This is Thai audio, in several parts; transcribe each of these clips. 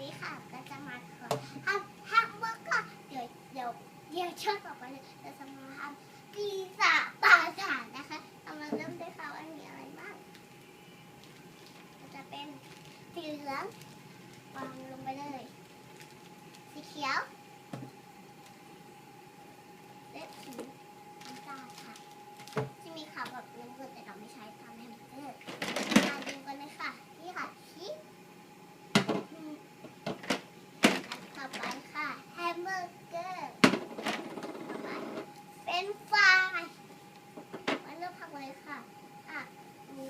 ดีค่ะก็จะมาขอทำแฮมเบอร์ก็เดี๋ยวเดี๋ยวเดี๋ยวช่วงต่อไปเลยเราจะมาทำปีศาจปลาถานนะคะเรามาเริ่มด้วยค่ะว่ามีอะไรบ้างจะเป็นสีเหลืองวางลงไปเลย สีเขียวและสีน้ำตาลค่ะ ที่มีขาวแบบน้ำเงินแต่เราไม่ใช้ทำแฮมเบอร์เกอร์มาดูกันเลยค่ะ นี่ค่ะชีสอืมอันต่อไปค่ะแฮมเบอร์เกอร์ต่อไปเป็นไฟรายมาเริ่มพักเลยค่ะ อะ มี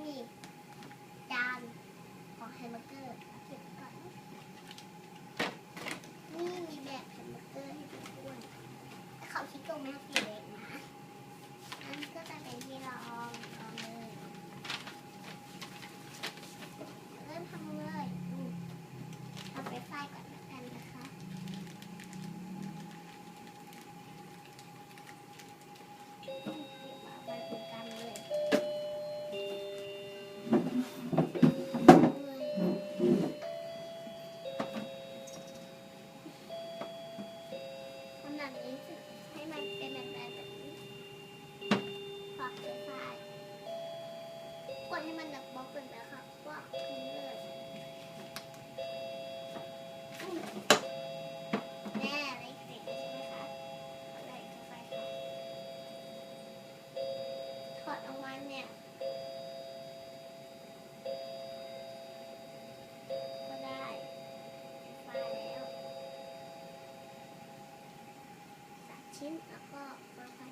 มีจานของแฮมเบอร์เกอร์เก็บก่อน นี่มีแบบแฮมเบอร์เกอร์ให้ทุกคนแตรงนี้สีเล็กนะอันนี้ก็จะเป็นที่รอง กดให้มันดับบล็อกเป็นแล้วค่ะว่าขึ้นเลยอืมแน่อะไรเสร็จใช่ไหมคะอะไรเข้าไปค่ะถอดออกมาเนี่ยก็ได้ไฟแล้วสามชิ้นแล้วก็มาพัน